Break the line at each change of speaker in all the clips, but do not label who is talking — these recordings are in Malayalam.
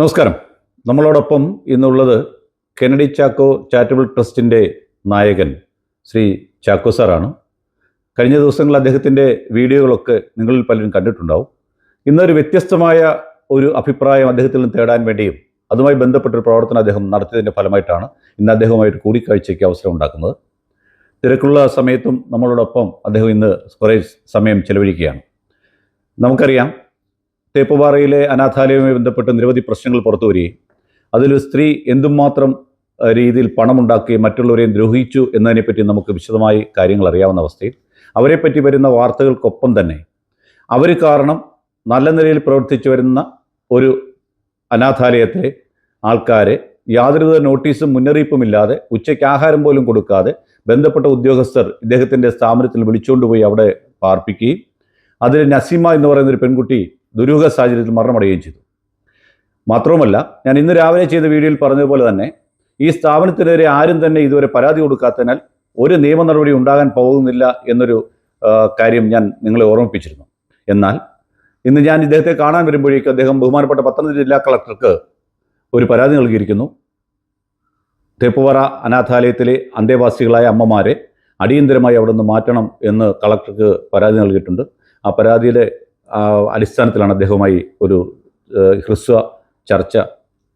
നമസ്കാരം. നമ്മളോടൊപ്പം ഇന്നുള്ളത് കെനഡി ചാക്കോ ചാരിറ്റബിൾ ട്രസ്റ്റിന്റെ നായകൻ ശ്രീ ചാക്കോ സാറാണ്. കഴിഞ്ഞ ദിവസങ്ങളിൽ അദ്ദേഹത്തിന്റെ വീഡിയോകളൊക്കെ നിങ്ങളിൽ പലരും കണ്ടിട്ടുണ്ടാവും. ഇന്നൊരു വ്യത്യസ്തമായ ഒരു അഭിപ്രായം അദ്ദേഹത്തിൽ നിന്ന് തേടാൻ വേണ്ടിയും അതുമായി ബന്ധപ്പെട്ടൊരു പ്രവർത്തനം അദ്ദേഹം നടത്തിയതിന്റെ ഫലമായിട്ടാണ് ഇന്ന് അദ്ദേഹവുമായിട്ട് കൂടിക്കാഴ്ചയ്ക്ക് അവസരം ഉണ്ടാക്കുന്നത്. തിരക്കുള്ള സമയത്തും നമ്മളോടൊപ്പം അദ്ദേഹം ഇന്ന് കുറേ സമയം ചെലവഴിക്കുകയാണ്. നമുക്കറിയാം തേപ്പുപാറയിലെ അനാഥാലയവുമായി ബന്ധപ്പെട്ട് നിരവധി പ്രശ്നങ്ങൾ പുറത്തു വരികയും അതിൽ സ്ത്രീ എന്തുമാത്രം രീതിയിൽ പണമുണ്ടാക്കുകയും മറ്റുള്ളവരെയും ദ്രോഹിച്ചു എന്നതിനെപ്പറ്റി നമുക്ക് വിശദമായി കാര്യങ്ങൾ അറിയാവുന്ന അവസ്ഥയിൽ അവരെപ്പറ്റി വരുന്ന വാർത്തകൾക്കൊപ്പം തന്നെ അവർ കാരണം നല്ല നിലയിൽ പ്രവർത്തിച്ചു വരുന്ന ഒരു അനാഥാലയത്തിലെ ആൾക്കാരെ യാതൊരുവിധ നോട്ടീസും മുന്നറിയിപ്പുമില്ലാതെ ഉച്ചയ്ക്ക് ആഹാരം പോലും കൊടുക്കാതെ ബന്ധപ്പെട്ട ഉദ്യോഗസ്ഥർ ഇദ്ദേഹത്തിന്റെ സ്ഥാപനത്തിൽ വിളിച്ചുകൊണ്ടുപോയി അവിടെ പാർപ്പിക്കുകയും അതിൽ നസീമ എന്ന് പറയുന്ന ഒരു പെൺകുട്ടി ദുരൂഹ സാഹചര്യത്തിൽ മരണമടയുകയും ചെയ്തു. മാത്രവുമല്ല ഞാൻ ഇന്ന് രാവിലെ ചെയ്ത വീഡിയോയിൽ പറഞ്ഞതുപോലെ തന്നെ ഈ സ്ഥാപനത്തിനെതിരെ ആരും തന്നെ ഇതുവരെ പരാതി കൊടുക്കാത്തതിനാൽ ഒരു നിയമ നടപടി ഉണ്ടാകാൻ പോകുന്നില്ല എന്നൊരു കാര്യം ഞാൻ നിങ്ങളെ ഓർമ്മിപ്പിച്ചിരുന്നു. എന്നാൽ ഇന്ന് ഞാൻ ഇദ്ദേഹത്തെ കാണാൻ വരുമ്പോഴേക്കും അദ്ദേഹം ബഹുമാനപ്പെട്ട പത്തനംതിട്ട ജില്ലാ കളക്ടർക്ക് ഒരു പരാതി നൽകിയിരിക്കുന്നു. തേപ്പുപാറ അനാഥാലയത്തിലെ അന്തേവാസികളായ അമ്മമാരെ അടിയന്തരമായി അവിടെ നിന്ന് മാറ്റണം എന്ന് കളക്ടർക്ക് പരാതി നൽകിയിട്ടുണ്ട്. ആ പരാതിയുടെ ആ, അടിസ്ഥാനത്തിലാണ് അദ്ദേഹവുമായി ഒരു ഹ്രസ്വ ചർച്ച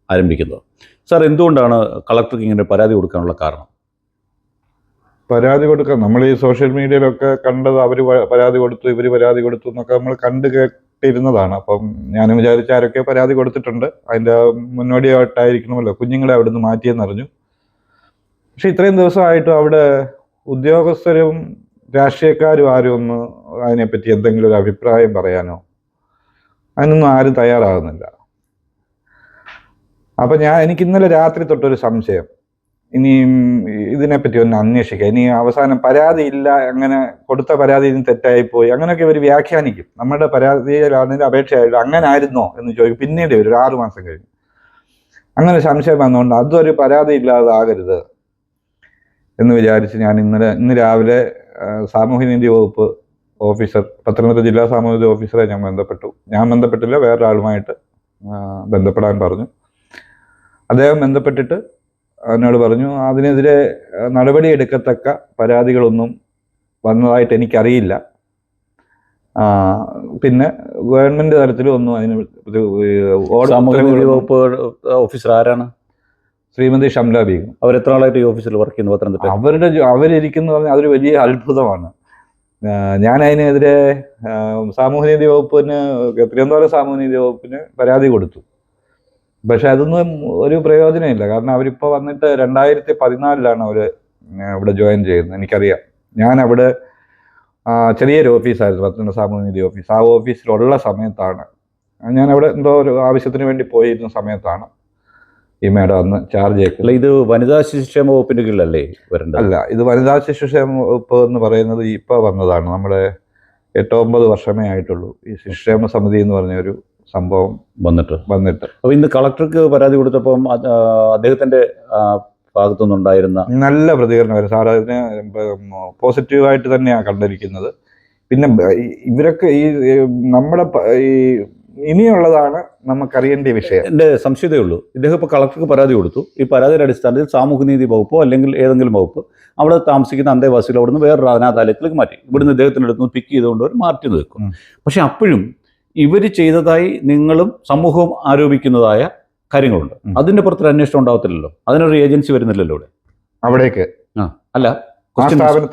ആരംഭിക്കുന്നത്. സാർ എന്തുകൊണ്ടാണ് കളക്ടർക്ക് ഇങ്ങനെ പരാതി കൊടുക്കാനുള്ള കാരണം?
പരാതി കൊടുക്കാൻ നമ്മൾ ഈ സോഷ്യൽ മീഡിയയിലൊക്കെ കണ്ടത് അവർ പരാതി കൊടുത്തു ഇവർ പരാതി കൊടുത്തു എന്നൊക്കെ നമ്മൾ കണ്ടു കേട്ടിരുന്നതാണ്. അപ്പം ഞാൻ വിചാരിച്ച ആരൊക്കെ പരാതി കൊടുത്തിട്ടുണ്ട്. അതിന്റെ മുന്നോടിയായിട്ടായിരിക്കണമല്ലോ കുഞ്ഞുങ്ങളെ അവിടെ നിന്ന് മാറ്റിയെന്നറിഞ്ഞു. പക്ഷെ ഇത്രയും ദിവസമായിട്ടും അവിടെ ഉദ്യോഗസ്ഥരും രാഷ്ട്രീയക്കാരും ആരും ഒന്ന് അതിനെപ്പറ്റി എന്തെങ്കിലും ഒരു അഭിപ്രായം പറയാനോ? അതിനൊന്നും ആരും തയ്യാറാകുന്നില്ല. അപ്പം ഞാൻ എനിക്ക് ഇന്നലെ രാത്രി തൊട്ടൊരു സംശയം. ഇനിയും ഇതിനെപ്പറ്റി ഒന്ന് അന്വേഷിക്കുക ഇനി അവസാനം പരാതി ഇല്ല അങ്ങനെ കൊടുത്ത പരാതി ഇനി തെറ്റായിപ്പോയി അങ്ങനെയൊക്കെ ഇവർ വ്യാഖ്യാനിക്കും. നമ്മുടെ പരാതിയിലാണെങ്കിൽ അപേക്ഷയായിട്ട് അങ്ങനെ ആയിരുന്നോ എന്ന് ചോദിക്കും. പിന്നീട് ഒരു ആറു മാസം കഴിഞ്ഞ്. അങ്ങനെ സംശയം വന്നുകൊണ്ട് അതൊരു പരാതി ഇല്ലാതാകരുത് എന്ന് വിചാരിച്ച് ഞാൻ ഇന്നലെ ഇന്ന് രാവിലെ സാമൂഹ്യനീതി വകുപ്പ് ഓഫീസർ പത്തനംതിട്ട ജില്ലാ സാമൂഹിക ഓഫീസറെ ഞാൻ ബന്ധപ്പെട്ടു. ഞാൻ ബന്ധപ്പെട്ടില്ല വേറൊരാളുമായിട്ട് ബന്ധപ്പെടാൻ പറഞ്ഞു. അദ്ദേഹം ബന്ധപ്പെട്ടിട്ട് എന്നോട് പറഞ്ഞു അതിനെതിരെ നടപടി എടുക്കത്തക്ക പരാതികളൊന്നും വന്നതായിട്ട് എനിക്കറിയില്ല. പിന്നെ ഗവൺമെന്റ് തലത്തിലും ഒന്നും അതിന്
വകുപ്പ് ഓഫീസർ ആരാണ്?
ശ്രീമതി ഷംല ബീഗം.
അവർ എത്ര ആളായിട്ട് ഈ ഓഫീസിൽ വർക്ക് ചെയ്യുന്നു പത്തനംതിട്ട
അവരുടെ അവരിരിക്കുന്നു പറഞ്ഞാൽ അതൊരു വലിയ അത്ഭുതമാണ്. ഞാൻ അതിനെതിരെ സാമൂഹ്യനീതി വകുപ്പിന് തിരുവനന്തപുരം സാമൂഹ്യനീതി വകുപ്പിന് പരാതി കൊടുത്തു. പക്ഷെ അതൊന്നും ഒരു പ്രയോജനമില്ല കാരണം അവരിപ്പോൾ വന്നിട്ട് രണ്ടായിരത്തി പതിനാലിലാണ് അവർ ഇവിടെ ജോയിൻ ചെയ്യുന്നത്. എനിക്കറിയാം. ഞാൻ അവിടെ ചെറിയൊരു ഓഫീസായിരുന്നു പത്തനംതിട്ട സാമൂഹ്യനീതി ഓഫീസ്. ആ ഓഫീസിലുള്ള സമയത്താണ്. ഞാൻ അവിടെ എന്തോ ഒരു ആവശ്യത്തിന് വേണ്ടി പോയിരുന്ന സമയത്താണ്. ഈ മേഡം അന്ന് ചാർജ്
അല്ല ഇത് വനിതാ ശിശുക്ഷേമ വകുപ്പിന്റെ കീഴിലല്ലേ വരേണ്ടത്?
അല്ല ഇത് വനിതാ ശിശുക്ഷേമ വകുപ്പ് എന്ന് പറയുന്നത് ഇപ്പോൾ വന്നതാണ്. നമ്മുടെ എട്ടോ ഒമ്പത് വർഷമേ ആയിട്ടുള്ളൂ ഈ ശിശുക്ഷേമ സമിതി എന്ന് പറഞ്ഞ ഒരു സംഭവം
വന്നിട്ട്.
വന്നിട്ട്.
അപ്പോൾ ഇന്ന് കളക്ടർക്ക് പരാതി കൊടുത്തപ്പം അദ്ദേഹത്തിന്റെ ഭാഗത്തുനിന്നുണ്ടായിരുന്ന
നല്ല പ്രതികരണമായിരുന്നു സാർ അതിനെ പോസിറ്റീവായിട്ട് തന്നെയാണ് കണ്ടിരിക്കുന്നത്. പിന്നെ ഇവരൊക്കെ ഈ നമ്മുടെ ഈ ഇനിയുള്ളതാണ് നമുക്കറിയേണ്ട വിഷയം.
എന്റെ സംശയതേ ഉള്ളൂ. ഇദ്ദേഹം ഇപ്പോൾ കളക്ടർക്ക് പരാതി കൊടുത്തു. ഈ പരാതിയുടെ അടിസ്ഥാനത്തിൽ സാമൂഹ്യനീതി വകുപ്പോ അല്ലെങ്കിൽ ഏതെങ്കിലും വകുപ്പ് അവിടെ താമസിക്കുന്ന അന്തേവാസികൾ നിന്ന് വേറൊരു അനാഥാലയത്തിലേക്ക് മാറ്റി. ഇവിടുന്ന് ഇദ്ദേഹത്തിന്റെ അടുത്ത് നിന്ന് പിക്ക് ചെയ്തുകൊണ്ട് അവർ മാറ്റി നിൽക്കും. പക്ഷെ അപ്പോഴും ഇവർ ചെയ്തതായി നിങ്ങളും സമൂഹവും ആരോപിക്കുന്നതായ കാര്യങ്ങളുണ്ട്.
അതിന്റെ
അതിന്റെ പുറത്തൊരു അന്വേഷണം ഉണ്ടാവത്തില്ലല്ലോ? അതിനൊരു ഏജൻസി വരുന്നില്ലല്ലോ ഇവിടെ?
അവിടേക്ക്.
അല്ല
ആ സ്ഥാപന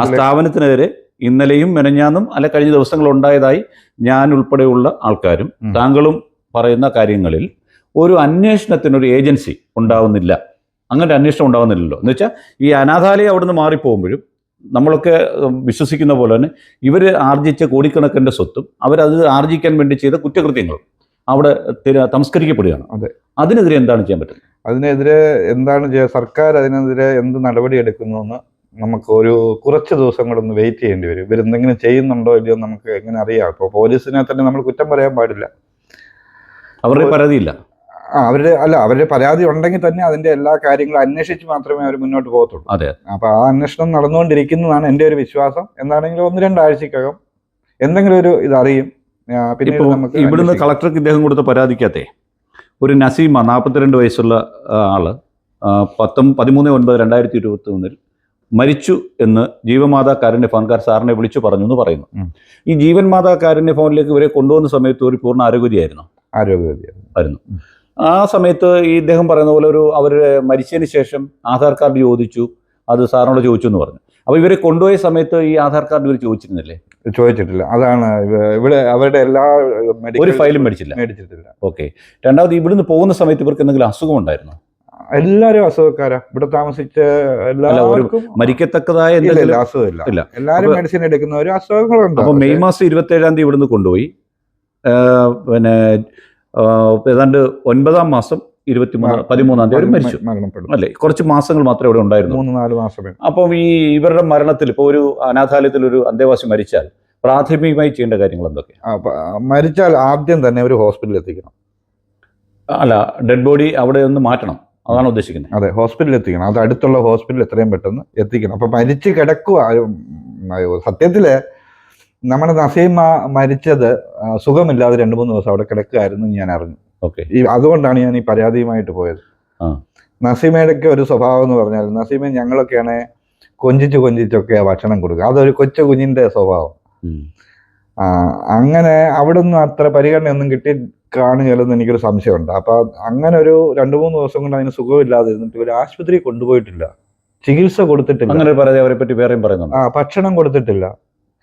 ആ
സ്ഥാപനത്തിനെതിരെ ഇന്നലെയും മെനഞ്ഞാന്നും അല്ല കഴിഞ്ഞ ദിവസങ്ങൾ ഉണ്ടായതായി ഞാൻ ഉൾപ്പെടെയുള്ള ആൾക്കാരും താങ്കളും പറയുന്ന കാര്യങ്ങളിൽ ഒരു അന്വേഷണത്തിനൊരു ഏജൻസി ഉണ്ടാവുന്നില്ല. അങ്ങനെ അന്വേഷണം ഉണ്ടാവുന്നില്ലല്ലോ. എന്ന് വെച്ചാൽ ഈ അനാഥാലയം നിന്ന് മാറിപ്പോകുമ്പോഴും നമ്മളൊക്കെ വിശ്വസിക്കുന്ന പോലെ തന്നെ ഇവർ ആർജിച്ച കോടിക്കണക്കിന്റെ സ്വത്തും അവരത് ആർജിക്കാൻ വേണ്ടി ചെയ്ത കുറ്റകൃത്യങ്ങളും അവിടെ തമസ്കരിക്കപ്പെടുകയാണ്
അതെ.
അതിനെതിരെ എന്താണ് ചെയ്യാൻ പറ്റുന്നത്?
അതിനെതിരെ എന്താണ് സർക്കാർ അതിനെതിരെ എന്ത് നടപടി എടുക്കുന്നു എന്ന് നമുക്ക് ഒരു കുറച്ച് ദിവസം കൂടെ ഒന്ന് വെയിറ്റ് ചെയ്യേണ്ടി വരും. ഇവരെന്തെങ്കിലും ചെയ്യുന്നുണ്ടോ ഇല്ലയോ നമുക്ക് എങ്ങനെ അറിയാം. ഇപ്പോൾ പോലീസിനെ തന്നെ നമ്മൾ കുറ്റം പറയാൻ പാടില്ല.
അവരുടെ പരാതിയില്ല.
ആ അവരുടെ അല്ല അവരുടെ പരാതി ഉണ്ടെങ്കിൽ തന്നെ അതിന്റെ എല്ലാ കാര്യങ്ങളും അന്വേഷിച്ച് മാത്രമേ അവർ മുന്നോട്ട് പോകത്തുള്ളൂ.
അതെ.
അപ്പൊ ആ അന്വേഷണം നടന്നുകൊണ്ടിരിക്കുന്നതാണ് എന്റെ ഒരു വിശ്വാസം. എന്താണെങ്കിലും ഒന്ന് രണ്ടാഴ്ചക്കകം എന്തെങ്കിലും ഒരു ഇത് അറിയും ആ, നമുക്ക്
ഇവിടുന്ന്. കളക്ടർക്ക് ഇദ്ദേഹം കൊടുത്ത പരാതിക്കകത്തെ ഒരു നസീമ നാൽപ്പത്തിരണ്ട് വയസ്സുള്ള ആൾ പത്തും പതിമൂന്ന് ഒൻപത് രണ്ടായിരത്തി ഇരുപത്തി ഒന്നിൽ മരിച്ചു എന്ന് ജീവമാതാ കാരുണ്യ ഫോൺകാർ സാറിനെ വിളിച്ചു പറഞ്ഞു എന്ന് പറയുന്നു. ഈ ജീവൻ മാതാ കാരുണ്യ ഫോണിലേക്ക് ഇവരെ കൊണ്ടുവന്ന സമയത്ത് ഒരു പൂർണ
ആരോഗ്യതയായിരുന്നു
ആരോഗ്യതയായിരുന്നു ആ സമയത്ത് ഈ ഇദ്ദേഹം പറയുന്ന പോലെ ഒരു അവർ മരിച്ചതിന് ശേഷം ആധാർ കാർഡ് ചോദിച്ചു. അത് സാറിനോട് ചോദിച്ചു എന്ന് പറഞ്ഞു. അപ്പോൾ ഇവരെ കൊണ്ടുപോയ സമയത്ത് ഈ ആധാർ കാർഡ് ഇവർ ചോദിച്ചിരുന്നില്ലേ?
ചോദിച്ചിട്ടില്ല. അതാണ് ഇവിടെ അവരുടെ എല്ലാ
ഒരു ഫയലും മേടിച്ചില്ല.
മേടിച്ചിട്ടില്ല.
ഓക്കെ. രണ്ടാമത് ഇവിടുന്ന് പോകുന്ന സമയത്ത് ഇവർക്ക് എന്തെങ്കിലും അസുഖം ഉണ്ടായിരുന്നു?
എല്ലാരും അസുഖക്കാരാ. ഇവിടെ താമസിച്ച എല്ലാവർക്കും
മരിക്കത്തക്കതായ എന്തെങ്കിലും
അസുഖമില്ല. എല്ലാരും
അപ്പൊ-
മെഡിസിൻ എടുക്കുന്നവരും അസുഖങ്ങളുണ്ട്.
അപ്പോൾ മെയ് മാസം ഇരുപത്തേഴാം തീയതി ഇവിടുന്ന് കൊണ്ടുപോയി. പിന്നെ ഏതാണ്ട് ഒൻപതാം മാസം ഇരുപത്തി മൂന്ന് പതിമൂന്നാം തീയതി മരിച്ചു. അല്ലേ? കുറച്ച് മാസങ്ങൾ മാത്രമേ ഇവിടെ ഉണ്ടായിരുന്നു
മൂന്ന് നാല് മാസമേ.
അപ്പം ഈ ഇവരുടെ മരണത്തിൽ ഇപ്പോൾ ഒരു അനാഥാലയത്തിൽ ഒരു അന്തേവാസി മരിച്ചാൽ പ്രാഥമികമായി ചെയ്യേണ്ട കാര്യങ്ങൾ എന്തൊക്കെ
മരിച്ചാൽ ആദ്യം തന്നെ ഒരു ഹോസ്പിറ്റലിൽ എത്തിക്കണം.
അല്ല ഡെഡ് ബോഡി അവിടെ ഒന്ന് മാറ്റണം. അതാണ് ഉദ്ദേശിക്കുന്നത്.
അതെ ഹോസ്പിറ്റലിൽ എത്തിക്കണം. അത് അടുത്തുള്ള ഹോസ്പിറ്റലിൽ എത്രയും പെട്ടെന്ന് എത്തിക്കണം. അപ്പൊ മരിച്ചു കിടക്കുക സത്യത്തിൽ നമ്മുടെ നസീമ മരിച്ചത് സുഖമില്ലാതെ രണ്ട് മൂന്ന് ദിവസം അവിടെ കിടക്കുകയായിരുന്നു ഞാൻ അറിഞ്ഞു.
ഓക്കെ.
ഈ അതുകൊണ്ടാണ് ഞാൻ ഈ പരാതിയുമായിട്ട് പോയത്.
നസീമയുടെ
നസീമയുടെയൊക്കെ ഒരു സ്വഭാവം എന്ന് പറഞ്ഞാൽ നസീമ ഞങ്ങളൊക്കെയാണ് കൊഞ്ചിച്ച് കൊഞ്ചിച്ചൊക്കെ ഭക്ഷണം കൊടുക്കുക. അതൊരു കൊച്ചു കുഞ്ഞിന്റെ സ്വഭാവം. അങ്ങനെ അവിടെ ഒന്നും അത്ര പരിഗണനയൊന്നും കിട്ടി കാണുകയില്ലെന്ന് എനിക്കൊരു സംശയമുണ്ട്. അപ്പൊ അങ്ങനെ ഒരു രണ്ടു മൂന്ന് ദിവസം കൊണ്ട് അതിന് സുഖമില്ലാതെ ഇരുന്നിട്ട് ഇവർ ആശുപത്രി കൊണ്ടുപോയിട്ടില്ല. ചികിത്സ കൊടുത്തിട്ടില്ല.
അങ്ങനെ പരാതി അവരെ പറ്റി വേറെയും പറയുന്നുണ്ട്.
ആ ഭക്ഷണം കൊടുത്തിട്ടില്ല.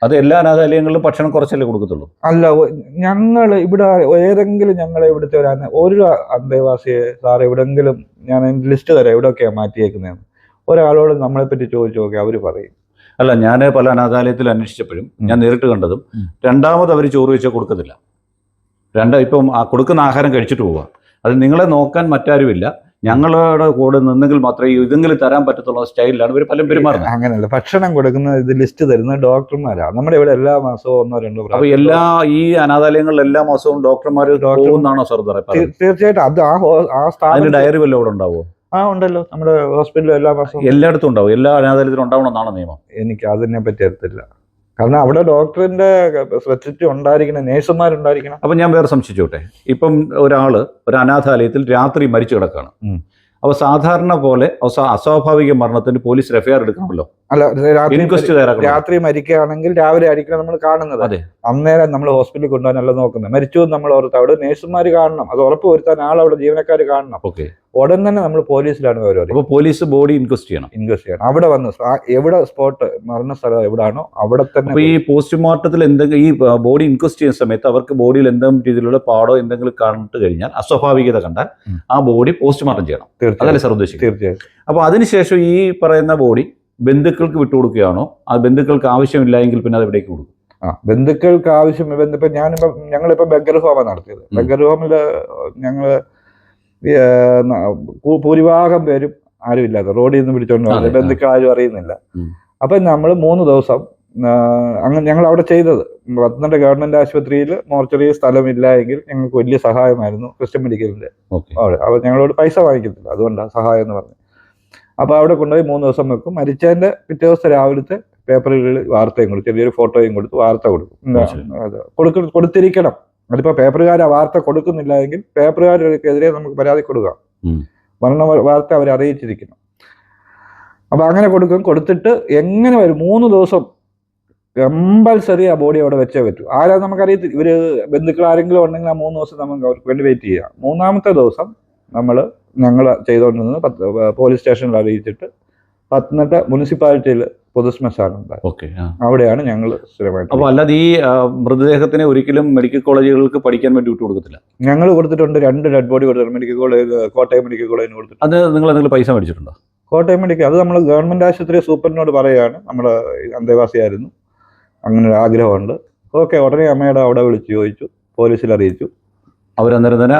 അത് എല്ലാ അനാഥാലയങ്ങളിലും ഭക്ഷണം കുറച്ചല്ലേ കൊടുക്കത്തുള്ളൂ?
അല്ല ഞങ്ങൾ ഇവിടെ ഏതെങ്കിലും ഞങ്ങളെ ഇവിടുത്തെ ഒരു ഒരു അന്തേവാസിയെ സാർ എവിടെങ്കിലും ഞാൻ ലിസ്റ്റ് തരാം എവിടെയൊക്കെയാണ് മാറ്റിയേക്കുന്നതെന്ന്. ഒരാളോട് നമ്മളെ പറ്റി ചോദിച്ചു നോക്കി അവർ പറയും.
അല്ല ഞാൻ പല അനാഥാലയത്തിൽ അന്വേഷിച്ചപ്പോഴും ഞാൻ നേരിട്ട് കണ്ടതും. രണ്ടാമത് അവർ ചോറ് വെച്ചാൽ കൊടുക്കത്തില്ല. രണ്ട് ഇപ്പം ആ കൊടുക്കുന്ന ആഹാരം കഴിച്ചിട്ട് പോവുക അത് നിങ്ങളെ നോക്കാൻ മറ്റാരുമില്ല. ഞങ്ങളുടെ കൂടെ നിന്നെങ്കിൽ മാത്രമേ ഇതെങ്കിലും തരാൻ പറ്റത്തുള്ള സ്റ്റൈലിലാണ് ഇവർ പലരും പെരുമാറുന്നത്.
അങ്ങനെയല്ല. ഭക്ഷണം കൊടുക്കുന്ന ഇത് ലിസ്റ്റ് തരുന്നത് ഡോക്ടർമാരാണ് നമ്മുടെ ഇവിടെ എല്ലാ മാസവും ഒന്നോ രണ്ടോ
അപ്പൊ എല്ലാ ഈ അനാഥാലയങ്ങളിൽ എല്ലാ മാസവും ഡോക്ടർമാർ
ഡോക്ടർ-
എന്നാണോ സർ
തീർച്ചയായിട്ടും. അത് ആ
ഡയറി വല്ലതും അവിടെ ഉണ്ടാവോ?
ആ ഉണ്ടല്ലോ. നമ്മുടെ ഹോസ്പിറ്റലിൽ എല്ലാ മാസവും.
എല്ലായിടത്തും ഉണ്ടാവും. എല്ലാ അനാഥാലയത്തിലും ഉണ്ടാവണമെന്നാണ് നിയമം?
എനിക്ക് അതിനെ പറ്റി അറിയത്തില്ല. കാരണം അവിടെ ഡോക്ടറിന്റെ ഫെസിലിറ്റി ഉണ്ടായിരിക്കണം നേഴ്സുമാരുണ്ടായിരിക്കണം.
അപ്പം ഞാൻ വേറെ സംശയിച്ചോട്ടെ. ഇപ്പം ഒരാൾ ഒരു അനാഥാലയത്തിൽ രാത്രി മരിച്ചു കിടക്കുകയാണ്. അപ്പോൾ സാധാരണ പോലെ അസ- അസ്വാഭാവിക മരണത്തിന് പോലീസ് എഫ്ഐആർ എടുക്കണമല്ലോ.
അല്ല രാത്രി
ഇൻക്വസ്റ്റ്
രാത്രി മരിക്കുകയാണെങ്കിൽ രാവിലെ ആയിരിക്കണം നമ്മൾ കാണുന്നത്.
അതെ.
അന്നേരം നമ്മൾ ഹോസ്പിറ്റലിൽ കൊണ്ടുപോകാനല്ല നോക്കുന്നത്. മരിച്ചു നമ്മൾ ഓർത്ത് അവിടെ നേഴ്സുമാർ കാണണം. അത് ഉറപ്പ് വരുത്താൻ ആളവിടെ ജീവനക്കാർ കാണണം.
ഓക്കെ.
ഉടൻ തന്നെ നമ്മൾ പോലീസിലാണ് വിവരം
അപ്പോൾ പോലീസ് ബോഡി ഇൻക്വസ്റ്റ് ചെയ്യണം.
ഇൻക്വസ്റ്റ് ചെയ്യണം. അവിടെ വന്ന് എവിടെ സ്പോട്ട് മരണ സ്ഥലം എവിടെയാണോ അവിടെ തന്നെ
ഈ പോസ്റ്റ്മോർട്ടത്തിൽ എന്തെങ്കിലും ഈ ബോഡി ഇൻക്വസ്റ്റ് ചെയ്യുന്ന സമയത്ത് അവർക്ക് ബോഡിയിൽ എന്തെങ്കിലും രീതിയിലുള്ള പാടോ എന്തെങ്കിലും കണ്ടു കഴിഞ്ഞാൽ അസ്വാഭാവികത കണ്ടാൽ ആ ബോഡി പോസ്റ്റ്മോർട്ടം ചെയ്യണം. അതല്ലേ സാർ ഉദ്ദേശിക്കുന്നത്?
തീർച്ചയായും.
അപ്പോൾ അതിനുശേഷം ഈ പറയുന്ന ബോഡി ബന്ധുക്കൾക്ക് വിട്ടുകൊടുക്കുകയാണോ? ആ ബന്ധുക്കൾക്ക് ആവശ്യമില്ല എങ്കിൽ പിന്നെ അത് എവിടേക്ക് കൊടുക്കും?
ആ ബന്ധുക്കൾക്ക് ആവശ്യം ഇപ്പം ഞാനിപ്പം ഞങ്ങളിപ്പം ബഗർ ഹോമാണ് നടത്തിയത്. ബഗർ ഹോമിൽ ഭൂ- ഭൂരിഭാഗം പേരും ആരും ഇല്ലാത്ത റോഡിൽ നിന്ന് പിടിച്ചോണ്ട്. ബന്ധുക്കൾ ആരും അറിയുന്നില്ല. അപ്പൊ നമ്മൾ മൂന്ന് ദിവസം അങ്ങനെ ഞങ്ങൾ അവിടെ ചെയ്തത്. പത്തനംതിട്ട ഗവൺമെന്റ് ആശുപത്രിയിൽ മോർച്ചറി സ്ഥലമില്ല എങ്കിൽ ഞങ്ങൾക്ക് വലിയ സഹായമായിരുന്നു ക്രിസ്ത്യൻ മെഡിക്കലിന്റെ. അവിടെ അവർ ഞങ്ങളോട് പൈസ വാങ്ങിക്കത്തില്ല. അതുകൊണ്ടാണ് സഹായം എന്ന് പറഞ്ഞു. അപ്പോൾ അവിടെ കൊണ്ടുപോയി മൂന്ന് ദിവസം വെക്കും. മരിച്ചതിന്റെ പിറ്റേ ദിവസം രാവിലത്തെ പേപ്പറുകളിൽ വാർത്തയും കൊടുത്തു ചെറിയൊരു ഫോട്ടോയും കൊടുത്ത് വാർത്ത കൊടുക്ക കൊടുത്തിരിക്കണം. അതിപ്പോ പേപ്പറുകാർ ആ വാർത്ത കൊടുക്കുന്നില്ല എങ്കിൽ പേപ്പറുകാർക്കെതിരെ നമുക്ക് പരാതി കൊടുക്കാം. മരണ വാർത്ത അവർ അറിയിച്ചിരിക്കുന്നു. അപ്പൊ അങ്ങനെ കൊടുക്കും കൊടുത്തിട്ട് എങ്ങനെ വരും? മൂന്ന് ദിവസം കമ്പൽസറി ആ ബോഡി അവിടെ വെച്ചേ പറ്റൂ. ആരാ നമുക്കറിയത്തില്ല ഇവർ ബന്ധുക്കൾ ആരെങ്കിലും ഉണ്ടെങ്കിൽ ആ മൂന്ന് ദിവസം നമുക്ക് അവർക്ക് വേണ്ടി വെയിറ്റ് ചെയ്യാം. മൂന്നാമത്തെ ദിവസം നമ്മൾ ഞങ്ങൾ ചെയ്തുകൊണ്ടിരുന്നത് പത്ത് പോലീസ് സ്റ്റേഷനിൽ അറിയിച്ചിട്ട് പത്തനംതിട്ട മുനിസിപ്പാലിറ്റിയിൽ പൊതുശ്മശാനം ഉണ്ടായി
ഓക്കെ
അവിടെയാണ് ഞങ്ങൾ സ്ഥിരമായിട്ട്
അപ്പോൾ അല്ലാതെ ഈ മൃതദേഹത്തിന് ഒരിക്കലും മെഡിക്കൽ കോളേജുകൾക്ക് പഠിക്കാൻ വേണ്ടി വിട്ടു കൊടുക്കത്തില്ല?
ഞങ്ങൾ കൊടുത്തിട്ടുണ്ട് രണ്ട് ഡെഡ് ബോഡി കൊടുത്തിട്ടുണ്ട്. മെഡിക്കൽ കോളേജ് കോട്ടയം മെഡിക്കൽ കോളേജിന് കൊടുത്തിട്ടുണ്ട്.
അത് നിങ്ങൾ എന്തെങ്കിലും പൈസ മേടിച്ചിട്ടുണ്ടോ?
കോട്ടയം മെഡിക്കൽ അത് നമ്മൾ ഗവൺമെന്റ് ആശുപത്രി സൂപ്പറിനോട് പറയുകയാണ് നമ്മുടെ അന്തേവാസിയായിരുന്നു. അങ്ങനെ ഒരു ആഗ്രഹമുണ്ട്. ഓക്കെ ഉടനെ അമ്മയുടെ അവിടെ വിളിച്ചു ചോദിച്ചു. പോലീസിൽ അറിയിച്ചു.
അവരന്നേരം തന്നെ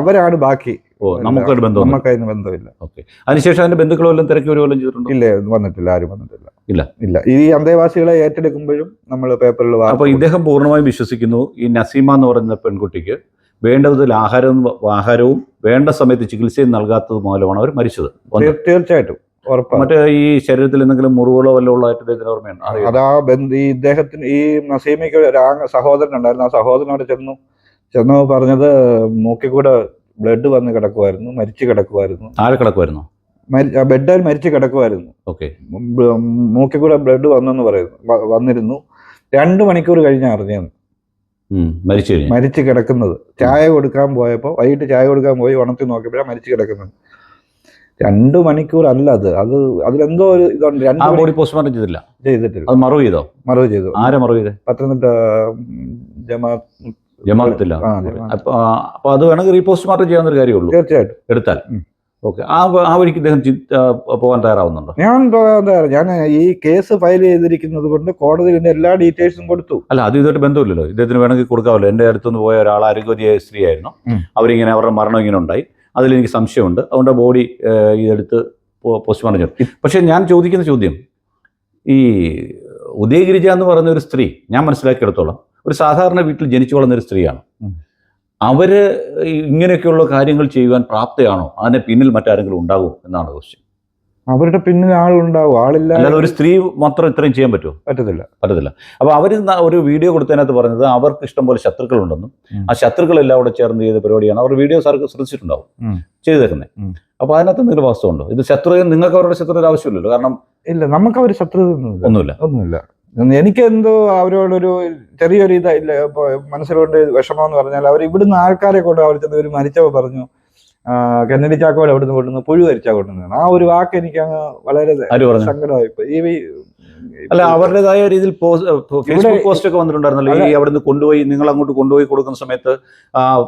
അവരാണ് ബാക്കി.
ഓ നമുക്കൊരു ബന്ധം
നമുക്ക് അതിന് ബന്ധമില്ല.
ഓക്കെ. അതിനുശേഷം അതിന്റെ ബന്ധുക്കൾ വല്ലതും തിരക്കി ഒരു ചെയ്തിട്ടുണ്ടോ?
ഇല്ല വന്നിട്ടില്ല ആരും വന്നിട്ടില്ല.
ഇല്ല.
ഇല്ല. ഈ അന്തേവാസികളെ ഏറ്റെടുക്കുമ്പോഴും നമ്മൾ പേപ്പറിൽ
അപ്പോൾ ഇദ്ദേഹം പൂർണമായും വിശ്വസിക്കുന്നു. ഈ നസീമ എന്ന് പറയുന്ന പെൺകുട്ടിക്ക് വേണ്ട വിധത്തിൽ ആഹാരവും ആഹാരവും വേണ്ട സമയത്ത് ചികിത്സയും നൽകാത്തത് മൂലമാണ് അവർ മരിച്ചത്.
തീർച്ചയായിട്ടും.
മറ്റേ ഈ ശരീരത്തിൽ എന്തെങ്കിലും മുറിവുകളോ വല്ലതും ഉള്ളതായിട്ട് ഓർമ്മയുണ്ട്?
അതാ ബന്ധു ഈ ഇദ്ദേഹത്തിന് ഈ നസീമയ്ക്ക് ഒരു സഹോദരൻ ഉണ്ടായിരുന്നു. ആ സഹോദരനോട് ചെന്നു. ചെന്നു പറഞ്ഞത് മൂക്കിൽ കൂടെ ബ്ലഡ് വന്ന് കിടക്കുമായിരുന്നു മരിച്ചു കിടക്കുമായിരുന്നു
ആരെ കിടക്കുമായിരുന്നു
ബെഡിൽ മരിച്ചു കിടക്കുമായിരുന്നു
ഓക്കെ.
മൂക്കിൽ കൂടെ ബ്ലഡ് വന്നെന്ന് പറയുന്നു വന്നിരുന്നു. രണ്ട് മണിക്കൂർ കഴിഞ്ഞ അറിഞ്ഞു
മരിച്ചു
മരിച്ചു കിടക്കുന്നത്. ചായ കൊടുക്കാൻ പോയപ്പോൾ വൈകിട്ട് ചായ കൊടുക്കാൻ പോയി ഉണത്തി നോക്കിയപ്പോഴാണ് മരിച്ചു കിടക്കുന്നത്. രണ്ട് മണിക്കൂർ അല്ല അത്. അത് അതിലെന്തോ ഒരു ഇതുണ്ട്. രണ്ട്
ബോഡി പോസ്റ്റ്മോർട്ടം ചെയ്തില്ല
ചെയ്തിട്ടില്ല.
അത് മറവ് ചെയ്തോ?
മറവ് ചെയ്തു.
ആരെ മറവ് ചെയ്തേ?
പത്തനംതിട്ട ജമാ
ജമാഅത്തില്ല.
ജമാഅത്ത്.
അപ്പൊ അത് വേണമെങ്കിൽ റീപോസ്റ്റ്മോർട്ടം ചെയ്യാവുന്ന ഒരു കാര്യമുള്ളൂ.
തീർച്ചയായിട്ടും.
എടുത്താൽ. ഓക്കെ. ആ ആ വഴിക്ക് ഇദ്ദേഹം പോകാൻ തയ്യാറാവുന്നുണ്ടോ?
ഞാൻ പോകാൻ തയ്യാറാ. ഞാൻ ഈ കേസ് ഫയൽ ചെയ്തിരിക്കുന്നത് കൊണ്ട് കോടതിയിൽ എല്ലാ ഡീറ്റെയിൽസും കൊടുത്തു.
അല്ല അത് ഇതുമായിട്ട് ബന്ധമില്ലല്ലോ. ഇദ്ദേഹത്തിന് വേണമെങ്കിൽ കൊടുക്കാമല്ലോ. എന്റെ അടുത്തുനിന്ന് പോയ ഒരാൾ ആരോഗ്യ സ്ത്രീ
ആയിരുന്നു
അവരിങ്ങനെ അവരുടെ മരണം ഇങ്ങനെ ഉണ്ടായി. അതിലെനിക്ക് സംശയമുണ്ട്. അതുകൊണ്ട് ബോഡി ഇതെടുത്ത് പോസ്റ്റ്മോർട്ടം ചെയ്തു. പക്ഷേ ഞാൻ ചോദിക്കുന്ന ചോദ്യം ഈ ഉദയഗിരിജ എന്ന് പറയുന്ന ഒരു സ്ത്രീ ഞാൻ മനസ്സിലാക്കിയെടുത്തോളം ഒരു സാധാരണ വീട്ടിൽ ജനിച്ചു വളർന്ന ഒരു സ്ത്രീയാണ്. അവർ ഇങ്ങനെയൊക്കെയുള്ള കാര്യങ്ങൾ ചെയ്യുവാൻ പ്രാപ്തയാണോ? അതിന് പിന്നിൽ മറ്റാരെങ്കിലും ഉണ്ടാകുമോ എന്നാണ് ക്വസ്റ്റ്യൻ
അവരുടെ പിന്നിൽ ആളുണ്ടാവും. ആളില്ല
അല്ലാതെ ഒരു സ്ത്രീ മാത്രം ഇത്രയും ചെയ്യാൻ പറ്റുമോ?
പറ്റത്തില്ല.
പറ്റത്തില്ല. അപ്പോൾ അവർ ഒരു വീഡിയോ കൊടുത്തതിനകത്ത് പറഞ്ഞത് അവർക്ക് ഇഷ്ടം പോലെ ശത്രുക്കളുണ്ടെന്നും
ഉണ്ടെന്നും
ആ ശത്രുക്കളെല്ലാം കൂടെ ചേർന്ന് ചെയ്ത പരിപാടിയാണ്. അവർ വീഡിയോ സാർക്ക് ശ്രദ്ധിച്ചിട്ടുണ്ടാവും. ചെയ്തേക്കുന്നത്
അപ്പൊ
അപ്പോൾ അതിനകത്ത് എന്തെങ്കിലും വാസ്തവമുണ്ടോ? ഇത് ശത്രു നിങ്ങൾക്ക് അവരുടെ ശത്രു ആവശ്യമില്ലല്ലോ. കാരണം
ഇല്ല നമുക്ക് അവർ ശത്രുത
ഒന്നുമില്ല.
ഒന്നുമില്ല. എനിക്ക് എന്തോ അവരോടൊരു ചെറിയൊരു ഇതായില്ല ഇപ്പൊ മനസ്സിലുണ്ട് വിഷമം എന്ന് പറഞ്ഞാൽ അവർ ഇവിടുന്ന് ആൾക്കാരെ കൊണ്ട് അവർ ചെന്ന് ഒരു മരിച്ചവ പറഞ്ഞു കെന്നടി കെന്നഡി ചാക്കോടെ അവിടുന്ന് കൊണ്ടുവന്ന് പുഴു വരിച്ചാ കൊണ്ടുവന്നത് ആ ഒരു വാക്ക് എനിക്ക് അങ്ങ് വളരെ സങ്കടമായി ഈ-
അല്ല അവരുടേതായ രീതിയിൽ ഫേസ്ബുക്ക് പോസ്റ്റ് ഒക്കെ വന്നിട്ടുണ്ടായിരുന്നല്ലോ. ഈ. അവിടുന്ന് കൊണ്ടുപോയി നിങ്ങൾ അങ്ങോട്ട് കൊണ്ടുപോയി കൊടുക്കുന്ന സമയത്ത്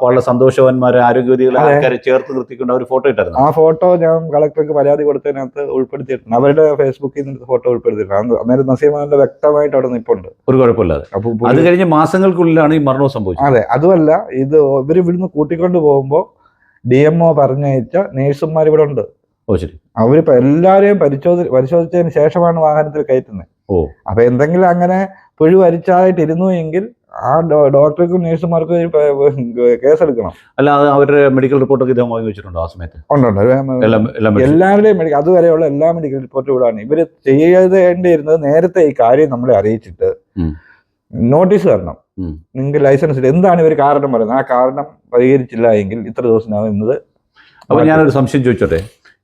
വളരെ സന്തോഷവാന്മാരെ ആരോഗ്യവതികളെ ആൾക്കാരെ ചേർത്ത് നിർത്തിക്കൊണ്ട് അവർ ഫോട്ടോ ഇട്ടായിരുന്നു?
ആ ഫോട്ടോ ഞാൻ കളക്ടർക്ക് പരാതി കൊടുത്തതിനകത്ത് ഉൾപ്പെടുത്തിയിട്ടുണ്ട്. അവരുടെ ഫേസ്ബുക്കിൽ നിന്ന് ഫോട്ടോ ഉൾപ്പെടുത്തിയിട്ടുണ്ട്. അന്ന് അന്നേരം നസീമാന്റെ വ്യക്തമായിട്ട് അവിടെ നിൽപ്പുണ്ട്
ഒരു കുഴപ്പമില്ലാതെ.
അപ്പൊ
അത് കഴിഞ്ഞ മാസങ്ങൾക്കുള്ളിലാണ് ഈ മരണവും സംഭവിച്ചത്.
അതെ അതുമല്ല ഇത് ഇവർ ഇവിടുന്ന് കൂട്ടിക്കൊണ്ട് പോകുമ്പോ ഡി എം ഒ പറഞ്ഞയച്ച നേഴ്സുമാർ ഇവിടെ ഉണ്ട്.
ഓ ശരി.
അവരിപ്പോ എല്ലാരെയും പരിശോധി പരിശോധിച്ചതിന് ശേഷമാണ് വാഹനത്തിൽ കയറ്റുന്നത്.
ഓ.
അപ്പൊ എന്തെങ്കിലും അങ്ങനെ പുഴു വരിച്ചായിട്ട് ഇരുന്നു എങ്കിൽ ആ ഡോക്ടർക്കും നേഴ്സുമാർക്കും കേസ് എടുക്കണം കേസെടുക്കണം.
അല്ല അവരുടെ മെഡിക്കൽ റിപ്പോർട്ടൊക്കെ ഇദ്ദേഹം വാങ്ങി വെച്ചിട്ടുണ്ടോ ആ സമയത്ത്?
ഉണ്ടുണ്ട്
എല്ലാം എല്ലാം
എല്ലാവരുടെയും മെഡിക്കൽ അതുവരെയുള്ള എല്ലാ മെഡിക്കൽ റിപ്പോർട്ടും ഇവിടാണ് ഇവർ ചെയ്യേണ്ടിയിരുന്നത് നേരത്തെ ഈ കാര്യം നമ്മളെ അറിയിച്ചിട്ട് നോട്ടീസ് തരണം. നിങ്ങൾക്ക് ലൈസൻസ് ഇല്ല എന്താണ് ഇവർ കാരണം പറയുന്നത്? ആ കാരണം പരിഹരിച്ചില്ല എങ്കിൽ ഇത്ര ദിവസം ഇന്നത്
അപ്പൊ ഞാനൊരു സംശയം ചോദിച്ചോട്ടെ?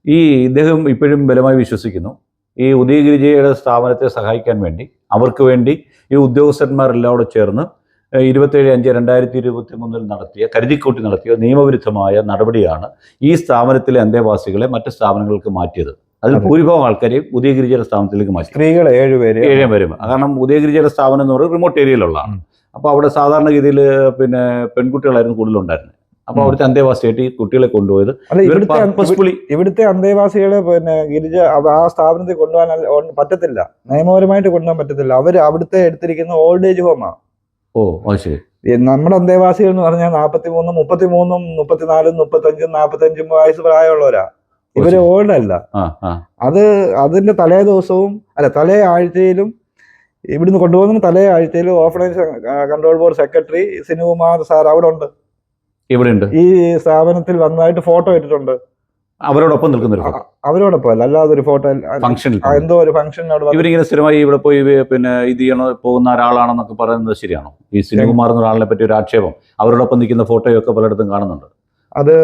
ഈ ഇദ്ദേഹം ഇപ്പോഴും ബലമായി വിശ്വസിക്കുന്നു. ഈ ഉദയഗിരിജയുടെ സ്ഥാപനത്തെ സഹായിക്കാൻ വേണ്ടി അവർക്ക് വേണ്ടി ഈ ഉദ്യോഗസ്ഥന്മാരെല്ലാം കൂടെ ചേർന്ന് ഇരുപത്തേഴ് അഞ്ച് രണ്ടായിരത്തി ഇരുപത്തി മൂന്നിൽ നടത്തിയ കരുതിക്കൂട്ടി നടത്തിയ നിയമവിരുദ്ധമായ നടപടിയാണ് ഈ സ്ഥാപനത്തിലെ അന്തേവാസികളെ മറ്റ് സ്ഥാപനങ്ങൾക്ക് മാറ്റിയത്. അതിൽ
അതെ.
ഭൂരിഭാഗം ആൾക്കാരെയും ഉദയഗിരിജയുടെ സ്ഥാപനത്തിലേക്ക് മാറ്റി.
സ്ത്രീകൾ ഏഴുപേര്
ഏഴ് വരും കാരണം ഉദയഗിരിജയുടെ സ്ഥാപനം എന്ന് പറയുന്നത് റിമോട്ട് ഏരിയയിലുള്ളതാണ് അപ്പോൾ അവിടെ സാധാരണഗതിയിൽ പിന്നെ പെൺകുട്ടികളായിരുന്നു കൂടുതലുണ്ടായിരുന്നത്. അപ്പോൾ
ഉം.
അവിടുത്തെ അന്തേവാസിയായിട്ട് ഈ കുട്ടികളെ കൊണ്ടുപോയത്.
ഇവിടുത്തെ അന്തേവാസികളെ പിന്നെ ഗിരിജ ആ സ്ഥാപനത്തിൽ കൊണ്ടുപോകാൻ പറ്റത്തില്ല. നിയമപരമായിട്ട് കൊണ്ടുപോകാൻ പറ്റത്തില്ല. അവർ അവിടുത്തെ എടുത്തിരിക്കുന്ന ഓൾഡ് ഏജ് ഹോമാണ്
ഓ ശരി.
നമ്മുടെ അന്തേവാസികൾ എന്ന് പറഞ്ഞാൽ നാൽപ്പത്തി മൂന്നും മുപ്പത്തി മൂന്നും മുപ്പത്തിനാലും മുപ്പത്തഞ്ചും നാൽപ്പത്തഞ്ചും വയസ്സ് പ്രായമുള്ളവരാ. ഇവർ ഓൾഡ് അല്ല. അത് അതിന്റെ തലേ ദിവസവും അല്ല തലേ ആഴ്ചയിലും ഇവിടുന്ന് കൊണ്ടുപോകുന്ന തലേ ആഴ്ചയിലും offline control board secretary Sinukumar sir അവിടെ ഉണ്ട്.
ഇവിടെ ഉണ്ട്
ഈ സ്ഥാപനത്തിൽ വന്നതായിട്ട് ഫോട്ടോ ഇട്ടിട്ടുണ്ട്.
അവരോടൊപ്പം നിൽക്കുന്ന
അവരോടൊപ്പം അല്ല അല്ലാതെ ഒരു ഫോട്ടോ
ഫംഗ്ഷനിൽ
എന്തോ ഒരു ഫംഗ്ഷൻ
ഇവരിങ്ങനെ സ്ഥിരമായി ഇവിടെ പോയി പിന്നെ ഇത് ചെയ്യണോ പോകുന്ന ഒരാളാണെന്നൊക്കെ പറയുന്നത് ശരിയാണോ? ഈ സിനികുമാർ എന്ന ഒരാളിനെ പറ്റി ഒരു ആക്ഷേപം അവരോടൊപ്പം നിൽക്കുന്ന ഫോട്ടോയൊക്കെ പലയിടത്തും കാണുന്നുണ്ട്.
അത്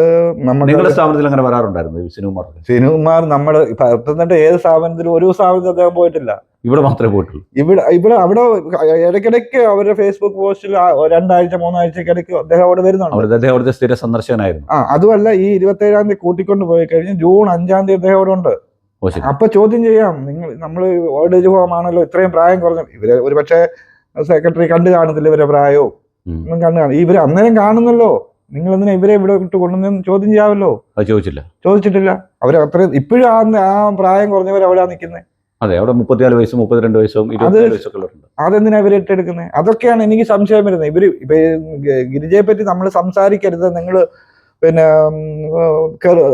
നമ്മുടെ
നിങ്ങളുടെ സ്ഥാപനത്തിൽ അങ്ങനെ വരാറുണ്ടായിരുന്നു സിനിമ സിനിമ
സിനുകുമാർ നമ്മുടെ പത്തനംതിട്ട ഏത് സ്ഥാപനത്തിലും ഒരു സ്ഥാപനത്തിൽ അദ്ദേഹം പോയിട്ടില്ല.
ഇവിടെ മാത്രമേ പോയിട്ടുള്ളൂ.
ഇവിടെ ഇവിടെ അവിടെ ഇടയ്ക്കിടയ്ക്ക് അവരുടെ ഫേസ്ബുക്ക് പോസ്റ്റിൽ രണ്ടാഴ്ച മൂന്നാഴ്ചക്ക് ഇടയ്ക്ക് അദ്ദേഹം അവിടെ വരുന്നുണ്ട്.
അദ്ദേഹം അവിടുത്തെ സ്ഥിര സന്ദർശകനായിരുന്നു.
ആ അതുമല്ല ഈ ഇരുപത്തേഴാം തീയതി കൂട്ടിക്കൊണ്ട് പോയി കഴിഞ്ഞ് ജൂൺ അഞ്ചാം തീയതി അദ്ദേഹം അവിടെ ഉണ്ട്. അപ്പൊ ചോദ്യം ചെയ്യാം നിങ്ങൾ നമ്മൾ ഓൾഡ് ഏജ് ഹോം ആണല്ലോ ഇത്രയും പ്രായം കുറഞ്ഞ ഇവർ ഒരു പക്ഷേ സെക്രട്ടറി കണ്ടു കാണത്തില്ല ഇവരെ പ്രായവും. ഒന്നും കണ്ടു കാണും. ഇവർ അന്നേരം കാണുന്നല്ലോ. നിങ്ങൾ എന്തിനാ ഇവരെ ഇവിടെ വിട്ട് കൊണ്ടുവന്ന് ചോദ്യം ചെയ്യാമല്ലോ.
ചോദിച്ചില്ല.
ചോദിച്ചിട്ടില്ല. അവർ അത്രയും ഇപ്പോഴും ആ ആ പ്രായം കുറഞ്ഞവർ അവിടെ നിൽക്കുന്നത്
അതെ അവിടെ മുപ്പത്തിനാല് വയസ്സും മുപ്പത്തിരണ്ട് വയസ്സും ഇരുപത്തിനാല് വയസ്സൊക്കെ ഉള്ളവരുണ്ട്.
അതെന്തിനാ ഇവർ ഏറ്റെടുക്കുന്നത് അതൊക്കെയാണ് എനിക്ക് സംശയം വരുന്നത്. ഇവർ ഇപ്പൊ ഗിരിജയെ പറ്റി നമ്മൾ സംസാരിക്കരുത്. നിങ്ങൾ പിന്നെ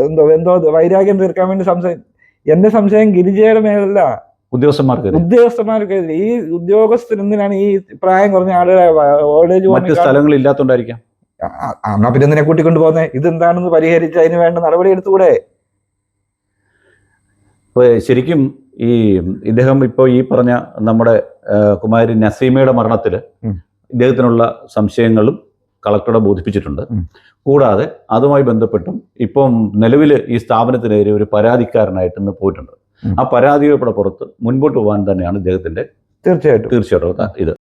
എന്തോ എന്തോ വൈരാഗ്യം തീർക്കാൻ വേണ്ടി സംശയം എന്റെ സംശയം ഗിരിജയുടെ മേലല്ല.
ഉദ്യോഗസ്ഥന്മാർക്ക്
ഉദ്യോഗസ്ഥന്മാർക്ക് ഈ ഉദ്യോഗസ്ഥർ എന്തിനാണ് ഈ പ്രായം കുറഞ്ഞ ആളുകളെ ഓൾഡ് ഏജ്
സ്ഥലങ്ങൾ ഇല്ലാത്തതുകൊണ്ടായിരിക്കാം
എന്നാ പിന്നെ എന്തിനെ കൂട്ടിക്കൊണ്ട് പോകുന്നത് ഇതെന്താണെന്ന് പരിഹരിച്ച് അതിന് വേണ്ട നടപടി എടുത്തുകൂടെ?
ഇപ്പോൾ ശരിക്കും ഈ ഇദ്ദേഹം ഇപ്പോൾ ഈ പറഞ്ഞ നമ്മുടെ കുമാരി നസീമയുടെ മരണത്തിൽ. ഇദ്ദേഹത്തിനുള്ള സംശയങ്ങളും കളക്ടറെ ബോധിപ്പിച്ചിട്ടുണ്ട്. കൂടാതെ അതുമായി ബന്ധപ്പെട്ടും ഇപ്പം നിലവിൽ ഈ സ്ഥാപനത്തിനെതിരെ ഒരു പരാതിക്കാരനായിട്ട് ഇന്ന് പോയിട്ടുണ്ട്. ആ പരാതിയുടെ പുറത്ത് മുൻപോട്ട് പോകാൻ തന്നെയാണ് ഇദ്ദേഹത്തിന്റെ
തീർച്ചയായിട്ടും
തീർച്ചയായിട്ടും ഇത്